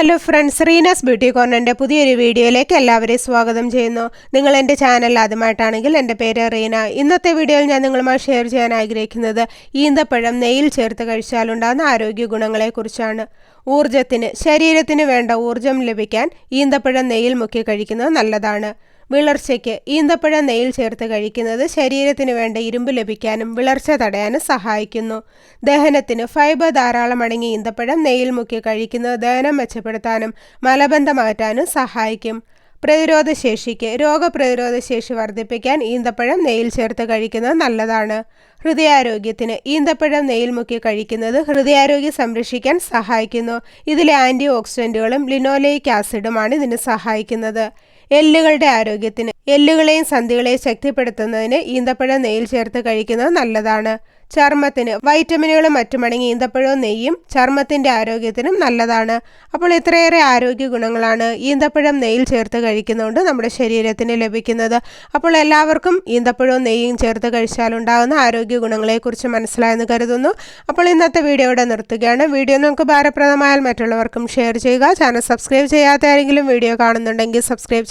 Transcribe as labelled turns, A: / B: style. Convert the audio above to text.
A: Hello friends Reena's beauty കോർണറിന്റെ പുതിയൊരു വീഡിയോയിലേക്ക് എല്ലാവരെയും സ്വാഗതം ചെയ്യുന്നു. നിങ്ങൾ എന്റെ ചാനൽ ആദ്യമായിട്ടാണെങ്കിൽ എന്റെ പേര് റീന. ഇന്നത്തെ വീഡിയോയിൽ ഞാൻ നിങ്ങളുമായി ഷെയർ ചെയ്യാൻ ആഗ്രഹിക്കുന്നത് ഈന്തപ്പഴം നെയ്യിൽ ചേർത്ത് കഴിച്ചാലുണ്ടാകുന്ന ആരോഗ്യ ഗുണങ്ങളെക്കുറിച്ചാണ്. ഊർജത്തിന് ശരീരത്തിന് വേണ്ട ഊർജം ലഭിക്കാൻ ഈന്തപ്പഴം നെയ്യിൽ മുക്കി കഴിക്കുന്നത് നല്ലതാണ്. വിളർച്ചയ്ക്ക് ഈന്തപ്പഴ നെയ്യിൽ ചേർത്ത് കഴിക്കുന്നത് ശരീരത്തിന് വേണ്ട ഇരുമ്പ് ലഭിക്കാനും വിളർച്ച തടയാനും സഹായിക്കുന്നു. ദഹനത്തിന് ഫൈബർ ധാരാളം അടങ്ങിയ ഈന്തപ്പഴം നെയ്യിൽ മുക്കി കഴിക്കുന്നത് ദഹനം മെച്ചപ്പെടുത്താനും മലബന്ധം മാറ്റാനും സഹായിക്കും. പ്രതിരോധശേഷിക്ക് രോഗപ്രതിരോധശേഷി രോഗപ്രതിരോധ ശേഷി വർദ്ധിപ്പിക്കാൻ ഈന്തപ്പഴം നെയ്യിൽ ചേർത്ത് കഴിക്കുന്നത് നല്ലതാണ്. ഹൃദയാരോഗ്യത്തിന് ഈന്തപ്പഴം നെയ്യിൽ മുക്കി കഴിക്കുന്നത് ഹൃദയാരോഗ്യം സംരക്ഷിക്കാൻ സഹായിക്കുന്നു. ഇതിലെ ആന്റി ഓക്സിഡന്റുകളും ലിനോലൈക്ക് ആസിഡുമാണ് ഇതിന് സഹായിക്കുന്നത്. എല്ലുകളുടെ ആരോഗ്യത്തിന് എല്ലുകളെയും സന്ധികളെയും ശക്തിപ്പെടുത്തുന്നതിന് ഈന്തപ്പഴം നെയ്യിൽ ചേർത്ത് കഴിക്കുന്നത് നല്ലതാണ്. ചർമ്മത്തിന് വൈറ്റമിനുകളും മറ്റുമടങ്ങി ഈന്തപ്പഴവും നെയ്യും ചർമ്മത്തിന്റെ ആരോഗ്യത്തിനും നല്ലതാണ്. അപ്പോൾ ഇത്രയേറെ ആരോഗ്യ ഗുണങ്ങളാണ് ഈന്തപ്പഴം നെയ്യിൽ ചേർത്ത് കഴിക്കുന്നതുകൊണ്ട് നമ്മുടെ ശരീരത്തിന് ലഭിക്കുന്നത്. അപ്പോൾ എല്ലാവർക്കും ഈന്തപ്പഴവും നെയ്യും ചേർത്ത് കഴിച്ചാലുണ്ടാകുന്ന ആരോഗ്യ ഗുണങ്ങളെക്കുറിച്ച് മനസ്സിലായെന്ന് കരുതുന്നു. അപ്പോൾ ഇന്നത്തെ വീഡിയോ ഇവിടെ നിർത്തുകയാണ്. വീഡിയോ നമുക്ക് ഭാരപ്രദമായാൽ മറ്റുള്ളവർക്കും ഷെയർ ചെയ്യുക. ചാനൽ സബ്സ്ക്രൈബ് ചെയ്യാത്ത ആരെങ്കിലും വീഡിയോ കാണുന്നുണ്ടെങ്കിൽ സബ്സ്ക്രൈബ്